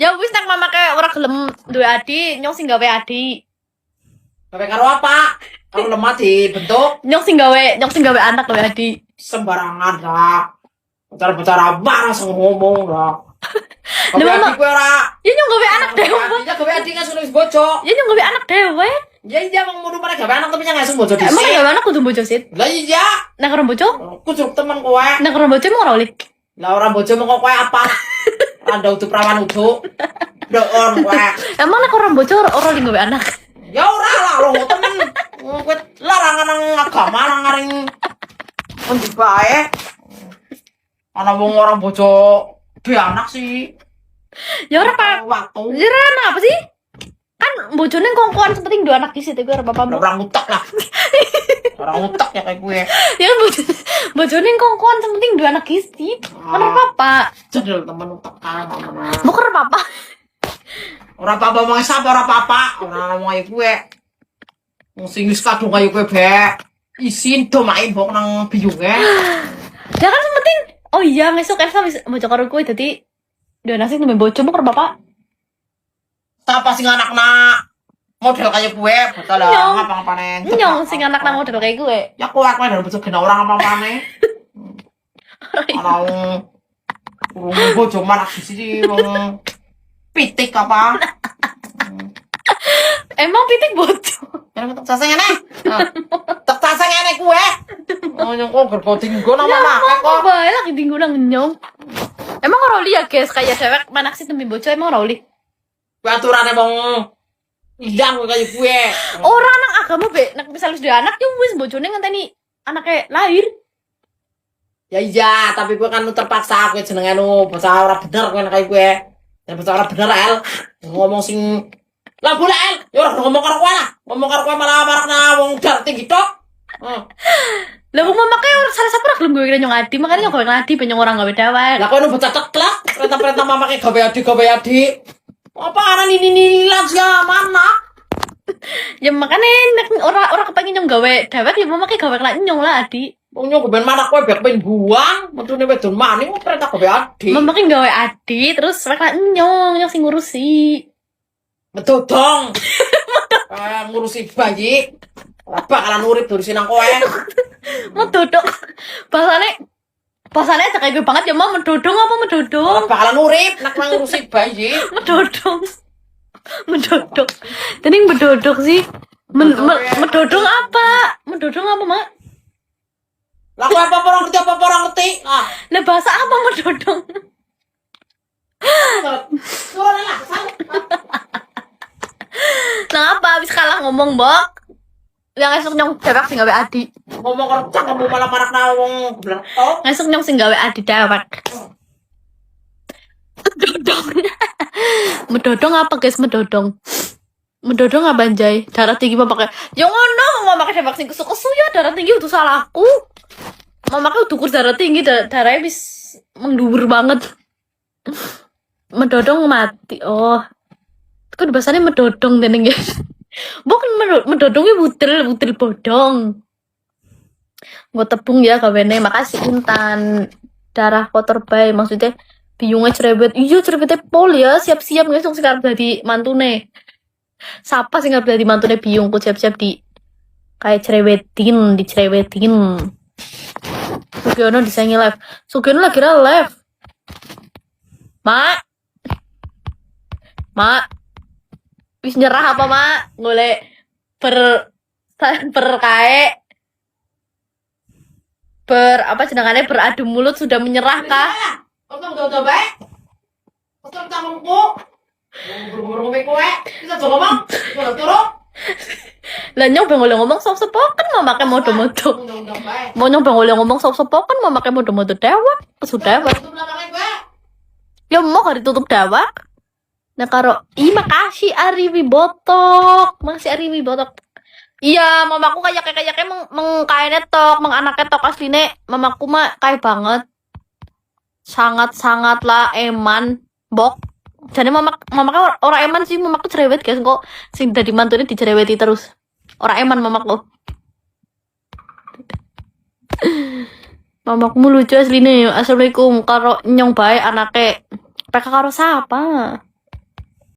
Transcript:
Ya wis nek mama kayak ora gelem duwe adi, nyong sing gawe adi. Gawe karo apa? Karo lemah dibentuk Nyong sing gawe, nyong sing gawe anak gawe adi. sembarangan dah. Bicara-bicara marah sama ngomong dah. Gawe Lah, Mama- adik gue ora. Ya nyong gawe anak adik, ya gawe adik kan sudah wis bojo. Ya nyong gawe anak dewe. Ya iya mau mudu pada gawe anak tapi jangan langsung bojo Emang dhisik. gawe anak kudu bojo sit. Lah iya. Nek ora bojo, Kucuk temen kowe. nek ora bojo emang ora oleh. Lah orang bojo mau kowe apa? Anda utuh perawan utuh. Doon kowe. Emang nek ora bojo ora ora oleh gawe anak. Ya ora lah lo temen. Kowe larangan nang agama nang ngaring endi bae. Ana wong orang bojo duwe anak sih. Ya ora pak. Waktu. Ya anak apa sih? Bojone kongkoan sepenting dua anak di situ gue ora apa-apa. Orang utak lah. Orang utak ya kayak gue. Ya kan bojo bojone kongkoan sepenting dua anak di situ. Kan ora apa-apa. Jadul temen utak kan. Bukan ora apa-apa. Ora apa-apa mau sapa ora apa-apa. Ora mau ae gue. Wong sing wis kadung ayo kowe be. Isin do main bok nang biyunge. Ya kan sepenting Oh iya, besok Elsa bisa bojo karo kowe dadi dua nasi nembe bojo mau bapak. Sapa sing anak-anak model kayak gue, betul lah Nyong. ngapa-ngapanen. Nyong sing anak nang model kayak gue. Ya kowe aku dari bojo kena orang apa-apane. Ana wong urung bojo malah di sini wong pitik apa. Emang pitik bojo. Yang tak saseng ene. Tak saseng ene kowe. Oh nyong kok gergoding go nama make kok. Kok bae lagi dinggo nang nyong. Emang ora oli ya guys, kayak cewek mana sih nembe bojo emang ora oli. Kuwi aturane kowe kayak gue. Ora nang agama be, nek misal wis duwe anak ya wis bojone ngenteni anaknya lahir. Ya iya, tapi gue kan terpaksa gue jenenge lu bocah ora bener kowe kayak gue. Ya bocah ora bener El. Ngomong sing lah boleh El. Ya ora ngomong karo kowe lah. Ngomong karo kowe malah marakna wong dar tinggi tok. Hmm. Lah wong mama kayak ora salah sapa ora gelem gawe nyong adi, makanya nyong gawe adi ben nyong ora gawe dawet. Lah kowe nu bocah ceklek, perintah-perintah mama kayak gawe adik gawe adik. Apa ana ini ini segala mana? Ya makanya nek ora ora kepengin nyong gawe dawet ya kayak gawe lah nyong lah adi. Wong nyok ben mana kowe bek ben buang, metune wedon maning kok perintah gawe adik. Mama kayak gawe adi terus rek lah nyong, nyong sing ngurusi. Medodong. Eh ngurusi bayi. Bakalan urip ngurusin nang kowe. Medodok. Bahasane aja kayak gue banget ya mau medodong apa medodong? Ora bakalan urip nek nang ngurusi bayi. Medodong. Medodok. Tadi medodok sih. Men, me- medodong apa? Medodong apa, Mak? Lah apa orang ngerti apa orang ngerti? Ah. Lah bahasa apa lah. Nah apa habis kalah ngomong, Mbok? Yang esok nyong dewek sing gawe adi. Ngomong karo cangkemmu malah marakna wong goblok. Oh. Esok nyong sing gawe adi dewek. Medodong. medodong apa, guys? Medodong. Medodong apa anjay? Darah tinggi mau pakai. Ya ngono, mau pakai dewek sing kesu-kesu ya darah tinggi itu salahku. Mau pakai kurus darah tinggi, dar- darahnya bis mengduwur banget. Medodong mati. Oh. Kok bahasanya medodong teneng ya. Bukan medo- medodongnya butil, butil bodong. Gue tepung ya kawene makasih Intan. Darah kotor bae maksudnya biyungnya cerewet. Iya cerewetnya pol ya, siap-siap guys sing arep dadi mantune. Siapa sing arep dadi mantune biyungku siap-siap di kayak cerewetin, dicerewetin. Sugiono disaingi live. Sugiono lagi live. Mak. Mak. Wis nyerah apa, Mak? Golek per per kae ber apa jenengannya beradu mulut sudah menyerah kah? Untung udah bae. Untung cangkemku. Buru-buru ngomong kowe. Bisa coba ngomong. Turun turun. Lah nyong bang oleh ngomong sop sepokan mau pakai. Undang-undang bae. Mau nyong bang oleh ngomong sop sepokan mau pakai modo-modo dewa. Sudah dewa. Ya mau kali tutup dewa. Nah karo, ih makasih Ari Wibotok, makasih Ari Wibotok. Iya, mamaku kayak kayak kayak meng, meng kaya tok, meng anaknya tok asline. Mamaku mah kayak banget. Sangat sangat lah eman, bok. Jadi mama mamaku orang eman sih, mamaku cerewet guys kok. Sing dari mantunya dicereweti terus. Orang eman mamaku. Mamaku lucu asline. Assalamualaikum karo nyong bae anake. PK karo siapa?